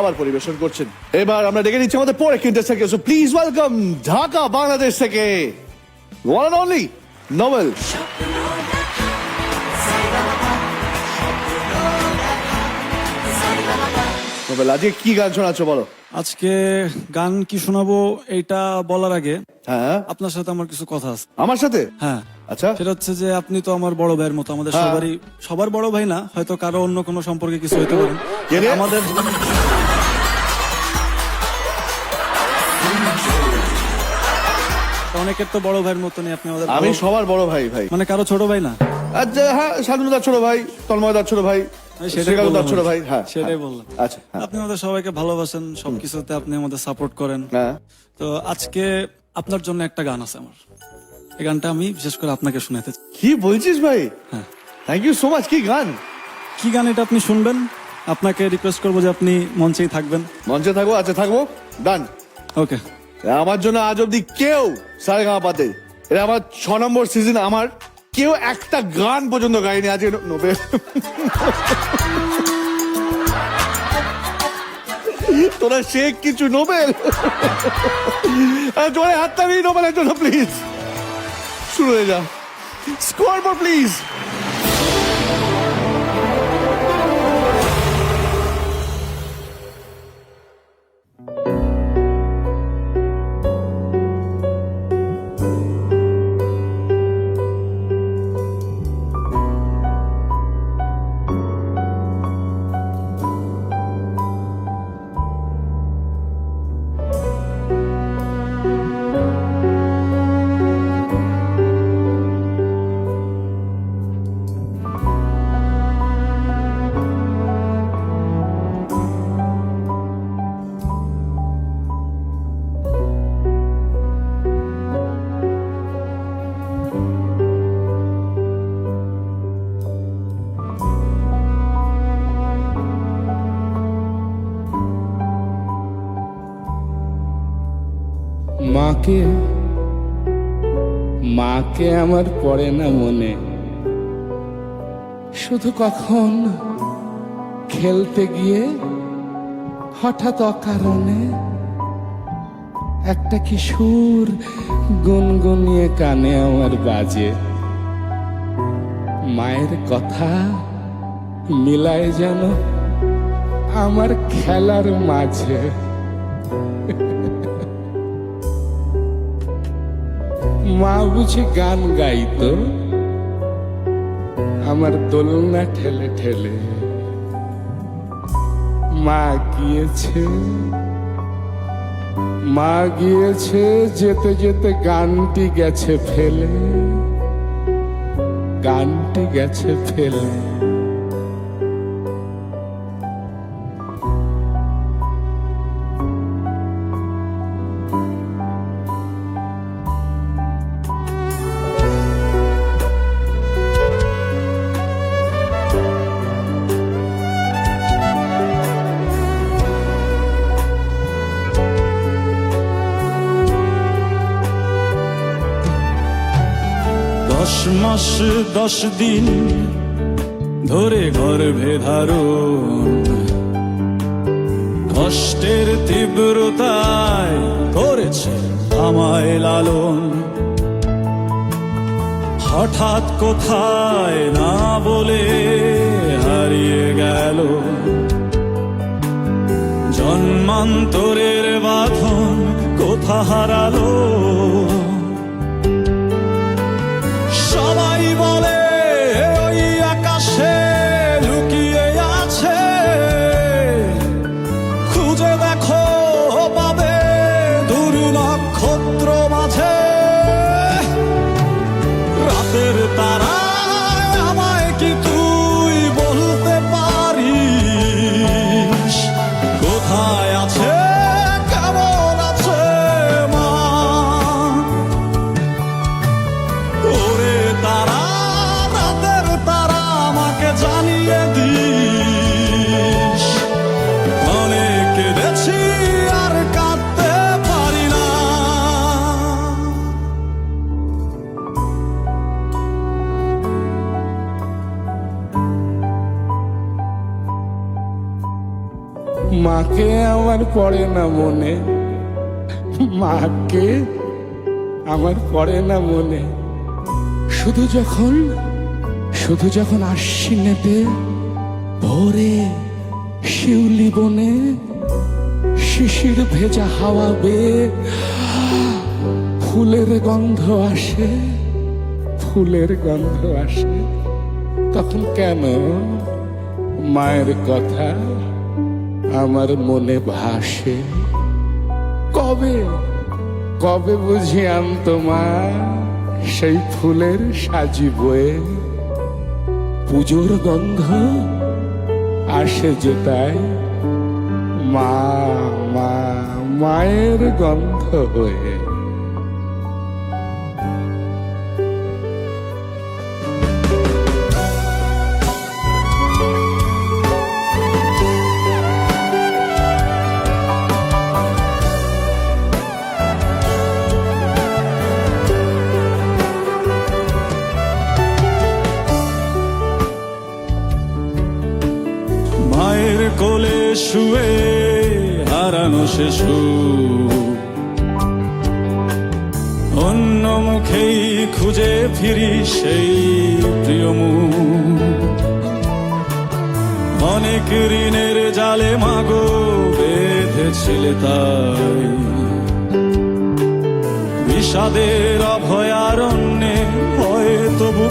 আবার পরিবেশন করছেন। এবার আমরা ডেকে নিচ্ছি আমাদের পরে থেকে so please welcome Dhaka, Bangladesh থেকে ওয়ান অনলি নোবেল নোবেল আজকে কি গান শোনাচ্ছ বলো? আজকে গান কি শোনাবো এইটা বলার আগে হ্যাঁ। আপনার সাথে আমার কিছু কথা আছে। আমার সাথে? হ্যাঁ। আচ্ছা। সেটা হচ্ছে যে আপনি তো আমার বড় ভাইয়ের মতো আমাদের হ্যাঁ। সবারই সবার বড় ভাই না হয়তো কারও অন্য কোনো সম্পর্কে কিছু হইতে পারে। আমাদের অনেকের তো বড় ভাইয়ের মতনই আপনি আমাদের আমি সবার বড় ভাই ভাই। মানে কারও ছোট ভাই না। আচ্ছা হ্যাঁ স্বাধীনতার ছোট ভাই তন্ময়দার ছোট ভাই। সেটাই বললাম ছোট ভাই হ্যাঁ সেটাই হ্যাঁ। বললাম। আচ্ছা হ্যাঁ। আপনি আমাদের সবাইকে ভালোবাসেন সবকিছুতে আপনি আমাদের সাপোর্ট করেন। হ্যাঁ। তো আজকে আপনার জন্য একটা গান আছে আমার। এই গানটা আমি বিশেষ করে আপনাকে শোনাতে কি বলছিস ভাই? হ্যাঁ। থ্যাংক ইউ সো মাচ কি গান? কি গান এটা আপনি শুনবেন? আপনাকে রিকোয়েস্ট করব যে আপনি মঞ্চেই থাকবেন। মঞ্চে থাকব? আচ্ছা থাকব। ডান ওকে আমার জন্য আজ অব্দি কেউ সারে গাঁ পাতে এটা আমার ছ নম্বর সিজন আমার কেউ একটা গান পর্যন্ত গাইনি, আজকে নোবেল। তোরা সে কিছু নোবেল? জোরে নিয়ে নোবেলের জন্য প্লিজ শুরু হয়ে যা। স্কোর প্লিজ মাকে মাকে আমার পড়ে না মনে। শুধু কখন খেলতে গিয়ে হঠাৎ অকারণে একটা কিশোর গুনগুনিয়ে কানে আমার বাজে। মায়ের কথা মিলায় যেন আমার খেলার মাঝে। মা বুঝি গান গাইতো। আমার দোলনা ঠেলে ঠেলে মা গিয়েছে। মা গিয়েছে, যেতে যেতে গানটি গেছে ফেলে। গানটি গেছে ফেলে। দশ দশ দিন ধরে গর্ভে ধারণ। কষ্টের তীব্রতায় করেছে আমায় লালন। হঠাৎ কোথায় না বলে হারিয়ে গেল। জন্মান্তরের বাঁধন কোথা হারালো? সবাই পড়ে না মনে। মাকে আমার পড়ে না মনে। শুধু যখন শুধু যখন আশ্বিনেতে ভোরে শিউলি বনে শিশির ভেজা হাওয়া বেয়ে ফুলের গন্ধ আসে, ফুলের গন্ধ আসে। তখন কেন মায়ের কথা আমার মনে ভাসে। কবে? কবে বুঝি তোমার সেই ফুলের সাজি বয়ে পুজোর গন্ধ আসে যে তাই মা মা, মায়ের গন্ধ হয়ে। সে। অন্য মুখেই খুঁজে ফিরি সেই প্রিয় মুখ। অনেক ঋণের জালে মাগো বেঁধেছিলে তাই। বিষাদের অভয়ারণ্যে ভয়ে তবু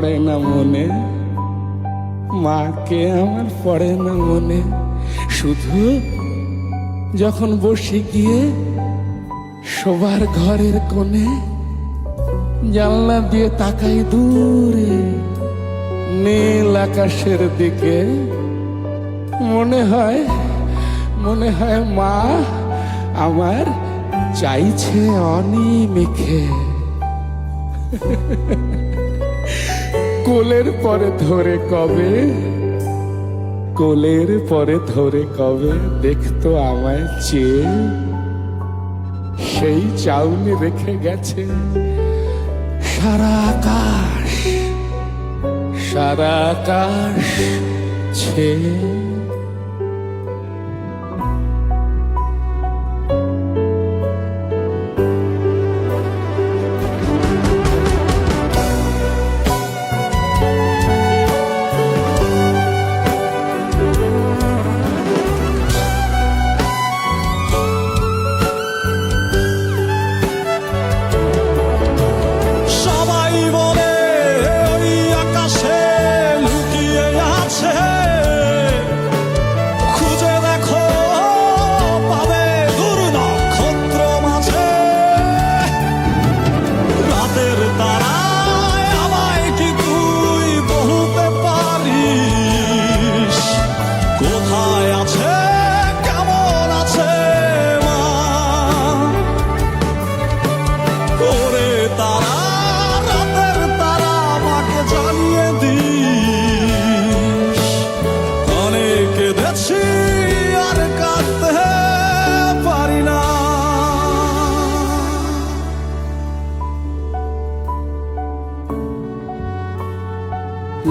পড়ে না মনে। মাকে আমার পড়ে না মনে। শুধু যখন বসে গিয়ে সবার ঘরের কোণে জানলা দিয়ে তাকাই দূরে, নীল আকাশের দিকে। মনে হয় মনে হয় মা আমার চাইছে অনিমেখে কোলের পরে ধরে কবে? কোলের পরে ধরে কবে? দেখতো আমায় চেয়ে। সেই চাউনি রেখে গেছে সারা আকাশ সারা আকাশ ছেয়ে।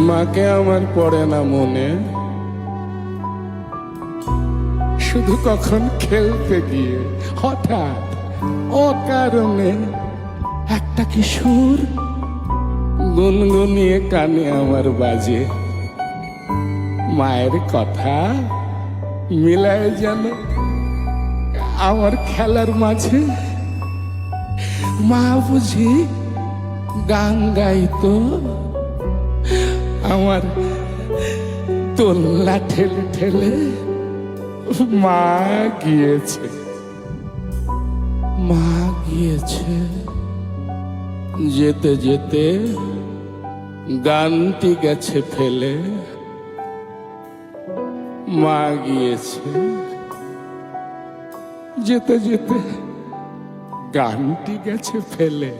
মাকে আমার পড়ে না মনে। শুধু কখন খেলতে গিয়ে হঠাৎ অকারণে একটা কিশোর গুনগুনিয়ে কানে আমার বাজে। মায়ের কথা মিলায় যেন আমার খেলার মাঝে। মা বুঝি গান গাইতো। আমার দোল্লা ঠেলে ঠেলে মা গিয়েছে। মা গিয়েছে। যেতে যেতে গানটি গেছে ফেলে। মা গিয়েছে। যেতে যেতে গানটি গেছে ফেলে।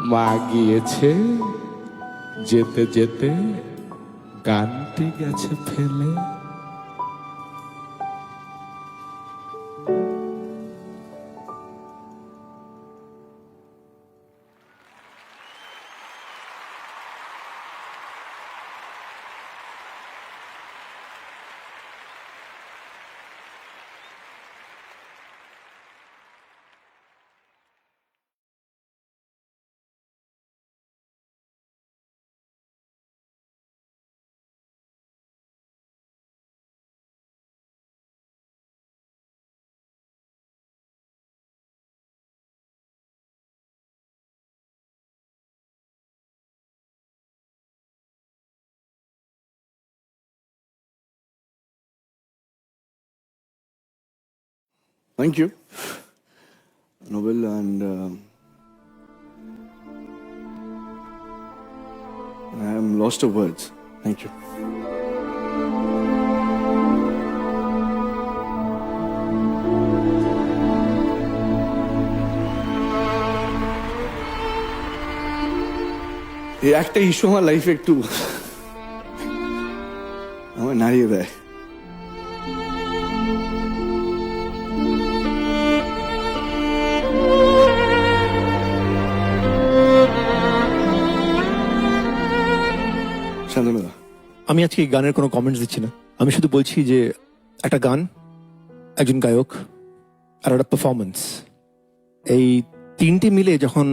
মা গিয়েছে। যেতে যেতে গানটি গেছে ফেলে। Thank you, Nobel, and um I am lost of words. Thank you. এই একটা ইস্যু আমার লাইফে একটু আমার নাড়িয়ে দেয় শান্তনুদা আমি আজকে গানের কোনো কমেন্টস দিচ্ছি না। আমি শুধু বলছি যে, একটা গান, একজন গায়ক, আর একটা পারফরমেন্স এই তিনটে মিলে যখন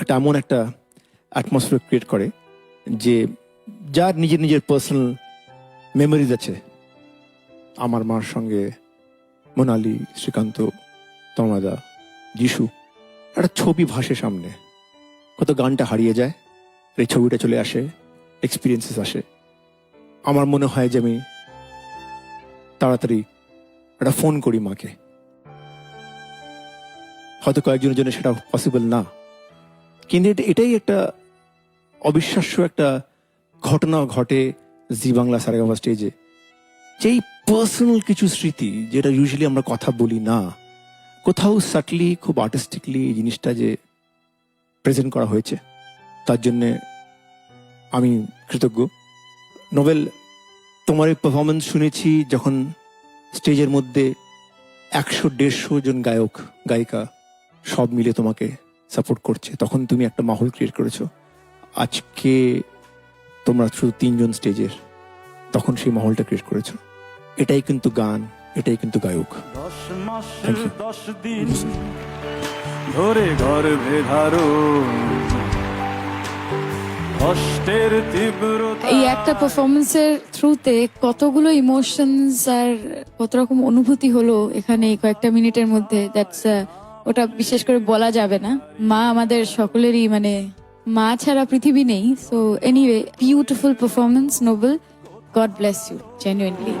একটা এমন একটা অ্যাটমসফিয়ার ক্রিয়েট করে যে, যার নিজের নিজের পার্সোনাল মেমোরিজ আছে, আমার মার সঙ্গে মোনালি, শ্রীকান্ত তমাদা যিশু, একটা ছবি ভাসে সামনে। কত গানটা হারিয়ে যায়, এই ছবিটা চলে আসে। এক্সপিরিয়েন্সেস আসে। আমার মনে হয় যে আমি তাড়াতাড়ি একটা ফোন করি মাকে। হয়তো কয়েকজনের জন্য সেটা পসিবল না। কিন্তু এটাই একটা অবিশ্বাস্য একটা ঘটনা ঘটে জি বাংলা সারেগামা স্টেজে যেই পার্সোনাল কিছু স্মৃতি যেটা ইউজুয়ালি আমরা কথা বলি না, কোথাও সাটলি খুব আর্টিস্টিকলি এই জিনিসটা যে প্রেজেন্ট করা হয়েছে, তার জন্যে আমি কৃতজ্ঞ। নোবেল তোমার এই পারফরমেন্স শুনেছি যখন স্টেজের মধ্যে একশো দেড়শো জন গায়ক গায়িকা সব মিলে তোমাকে সাপোর্ট করছে। তখন তুমি একটা মাহল ক্রিয়েট করেছ। আজকে তোমরা শুধু তিনজন স্টেজের তখন সেই মহলটা ক্রিয়েট করেছ। এটাই কিন্তু গান এটাই কিন্তু গায়ক। দশ মাস. দশ দিন ধরে গর্ভে ধারো কষ্টের তীব্রতা। এই একটা পারফরমেন্সের থ্রুতে কতগুলো ইমোশনস আর কত রকম অনুভূতি হলো এখানে কয়েকটা মিনিটের মধ্যে? দ্যাটস ওটা বিশেষ করে বলা যাবে না। মা আমাদের সকলেরই মানে মা ছাড়া পৃথিবী নেই। So anyway beautiful performance Noble God bless you genuinely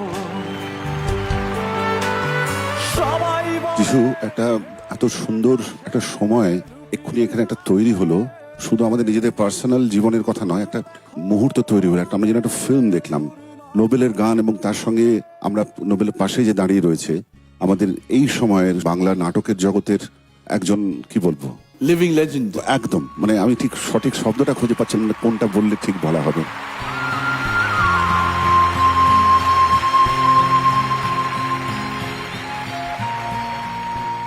Jishu একটা এত সুন্দর একটা সময় এক্ষুনি এখানে একটা তৈরি হলো। শুধু আমাদের নিজেদের পার্সোনাল জীবনের কথা নয় একটা মুহূর্ত তৈরি হলো। একটা আমরা যেন একটা ফিল্ম দেখলাম। নোবেলের গান এবং তার সঙ্গে আমরা নোবেলের পাশে যে দাঁড়িয়ে রয়েছে আমাদের এই সময়ের বাংলা নাটকের জগতের একজন কি বলব? লিভিং লেজেন্ড একদম। মানে আমি ঠিক সঠিক শব্দটা খুঁজে পাচ্ছি না কোনটা বললে ঠিক বলা হবে।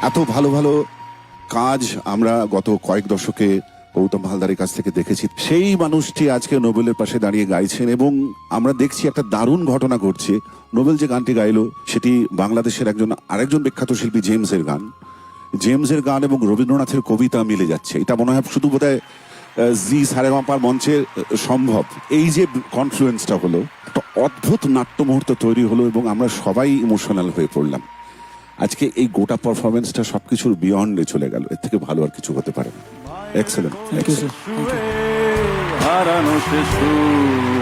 এত ভালো ভালো কাজ আমরা গত কয়েক দশকে গৌতম হালদারের কাছ থেকে দেখেছি। সেই মানুষটি আজকে নোবেলের পাশে দাঁড়িয়ে গাইছেন এবং আমরা দেখছি একটা দারুণ ঘটনা ঘটছে। নোবেল যে গানটি গাইলো সেটি বাংলাদেশের একজন আরেকজন বিখ্যাত শিল্পী জেমসের গান। জেমসের গান এবং রবীন্দ্রনাথের কবিতা মিলে যাচ্ছে। এটা মনে হয় শুধু আহ, জি সারেগামাপার মঞ্চে সম্ভব। এই যে কনফ্লুয়েন্সটা হলো একটা অদ্ভুত নাট্য মুহূর্ত তৈরি হলো এবং আমরা সবাই ইমোশনাল হয়ে পড়লাম। আজকে এই গোটা পারফরমেন্সটা সবকিছুর বিয়ন্ডে চলে গেল। এর থেকে ভালো আর কিছু হতে পারে না। এক্সেলেন্ট হারানো সে সুর